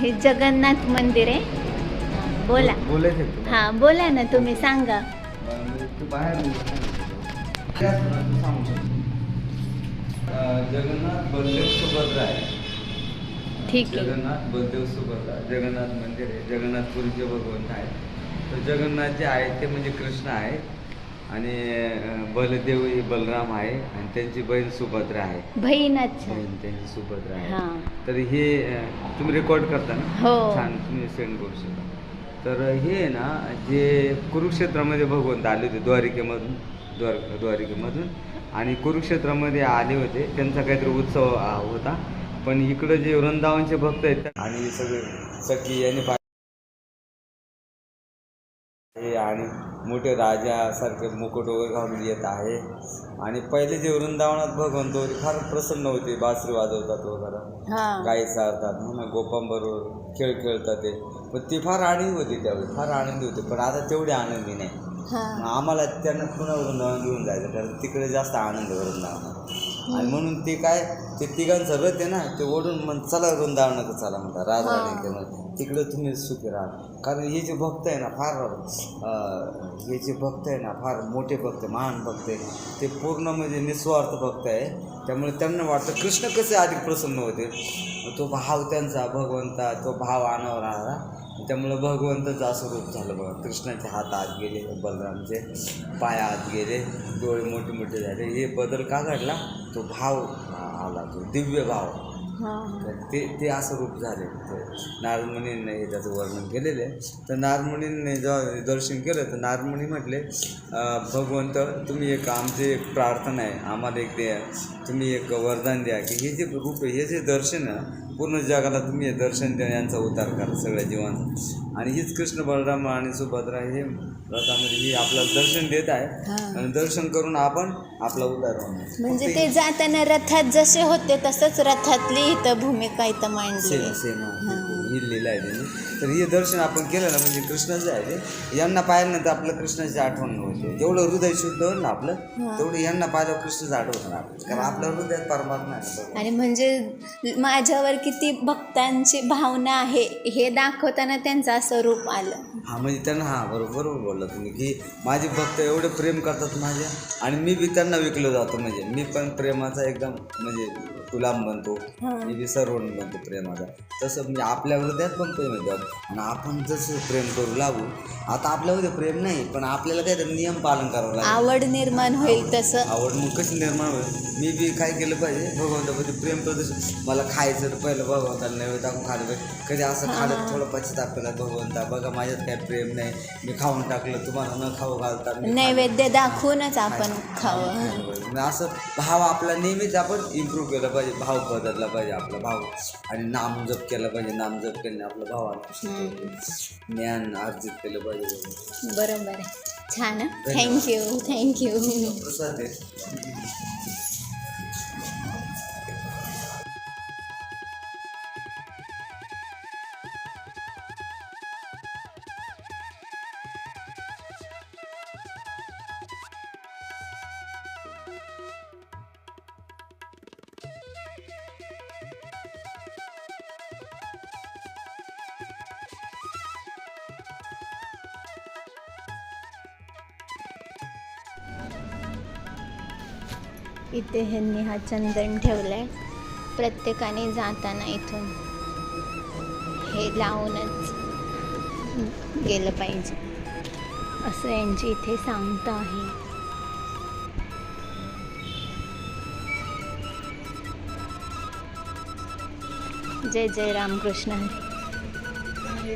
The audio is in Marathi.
हे जगन्नाथ मंदिर आहे. बोला? हा बोला ना तुम्ही सांगा. जगन्नाथ बलदेव सुभद्रा आहे. ठीक आहे. जगन्नाथ बलदेव सुभद्रा जगन्नाथ मंदिर आहे जगन्नाथपुरीचे भगवंत आहे तर जगन्नाथ जे आहे ते म्हणजे कृष्ण आहे आणि बलदेव ही बलराम आहे आणि त्यांची बहीण सुभद्रा आहे. बहीण अच्छा. बहीण त्यांची सुभद्रा हा. आहे तर हे अं, तुम्ही रेकॉर्ड करता ना? हो. छान तुम्ही सेंड करू शकता. तर हे आहे ना जे कुरुक्षेत्रामध्ये भगवंत आले होते द्वारिकेमधून द्वार द्वारिकेमधून आणि कुरुक्षेत्रामध्ये आले होते. त्यांचा काहीतरी उत्सव होता. पण इकडं जे वृंदावनचे भक्त आहेत आणि सगळे सखी यांनी पा- हे आणि मोठे राजासारखे मुकुट वगैरे घालून येत आहे. आणि पहिले जे वृंदावनात भगवंत होते फार प्रसन्न होते बासरी वाजवतात वगैरे. गाई चालतात हो ना गोपांबरोबर खेळ खेळतात ते. पण ती फार आनंदी होती त्यावेळी फार आनंदी होते. पण आता तेवढी आनंदी नाही. हा. आम्हाला त्यांना पुन्हा वृंदावन घेऊन जायचं कारण तिकडे जास्त आनंद आहे वृंदावनात. आणि म्हणून ते काय ते तिघांचं रथ आहे ना ते ओढून मग चला वृंदावनाचं चला म्हणतात राजा तिकडं तुम्ही सुखी राहा. कारण हे जे भक्त आहे ना फार हे जे भक्त आहे ना फार मोठे भक्त आहे, महान भक्त आहे. ते पूर्ण म्हणजे निस्वार्थ भक्त आहे. त्यामुळे त्यांना वाटतं कृष्ण कसे अधिक प्रसन्न होते तो भाव त्यांचा भगवंता तो भाव आणावर आला त्यामुळं भगवंताचं असं रूप झालं बघा. कृष्णाचे हात आत गेले बलरामचे पाय आत गेले डोळे मोठे मोठे झाले. हे बदल का घडला? तो भाव आला तो दिव्य भाव. तर ते ते असं रूप झाले. ते नारदमुनींनी हे त्याचं वर्णन केलेलं आहे. तर नारदमुनींनी जेव्हा दर्शन केलं तर नारदमुनी म्हटले भगवंत तुम्ही एक आमची एक प्रार्थना आहे. आम्हाला एक द्या. तुम्ही एक वरदान द्या की हे जे रूप आहे हे जे दर्शन पूर्ण जगाला तुम्ही हे दर्शन द्या यांचा उतार करा सगळ्या जीवांचा आणि हीच कृष्ण बलराम आणि सुभद्रा हे रथामध्ये ही आपल्याला दर्शन देत आहे. आणि दर्शन करून आपण आपला होणार म्हणजे ते जाताना रथात जसे होते तसंच रथातली इथं भूमिका इथं मांडली. सेम आहे. सेम हे लिहिलं आहे त्यांनी तर हे दर्शन आपण केलं ना म्हणजे कृष्णाचं आहे ते. यांना पाहिल्यानंतर आपलं कृष्णाची आठवण होते. जेवढं हृदय शुद्ध होईल ना आपलं तेवढं यांना पाहिल्यावर कृष्णच आठवत आपलं. कारण आपल्या हृदयात परमात्मा आहे. ना. आणि म्हणजे माझ्यावर किती भक्तांची भावना आहे हे दाखवताना त्यांचं असं रूप आलं. हा म्हणजे त्यांना हा बरोबर बोलला तुम्ही की माझे भक्त एवढे प्रेम करतात माझ्या आणि मी बी त्यांना विकलो जातो म्हणजे मी पण प्रेमाचा एकदम म्हणजे गुलाम बनतो मी बी सर्वण बनतो प्रेमाचा. तसं म्हणजे आपल्या हृदयात पण प्रेम येतं आणि आपण जसं प्रेम करू लागू आता आपल्यामध्ये प्रेम नाही पण आपल्याला काहीतरी नियम पालन करावं लागेल. आवड निर्माण होईल तसं. आवड मग कशी निर्माण होईल? मी बी काय केलं पाहिजे भगवंतामध्ये प्रेम प्रदर्शन मला खायचं तर पहिलं भगवंताला नैवेद्य टाकून खाल्लं पाहिजे. कधी असं खाल्लं थोडं पश्चाताप केला भगवंता बघा माझ्यात काय प्रेम नाही. मी खाऊन टाकलं तुम्हाला न खाऊ घालता मी नैवेद्य दाखवूनच आपण खावं. खाल्लं पाहिजे. म्हणजे असं भाव आपला नेहमीच आपण इम्प्रूव्ह केला पाहिजे भाव बदलला पाहिजे आपला भाव. आणि नाम जप केला पाहिजे नाम जप केल्याने आपला भाव ज्ञान अर्जित केलं पाहिजे. बरोबर आहे. छान थँक्यू थँक्यू प्रसाद आहे. इथे ह्यांनी हा चंदन ठेवलाय. प्रत्येकाने जाताना इथून हे लावूनच गेलं पाहिजे. असं यांची इथे सांगता आहे. जय जय रामकृष्ण. हरी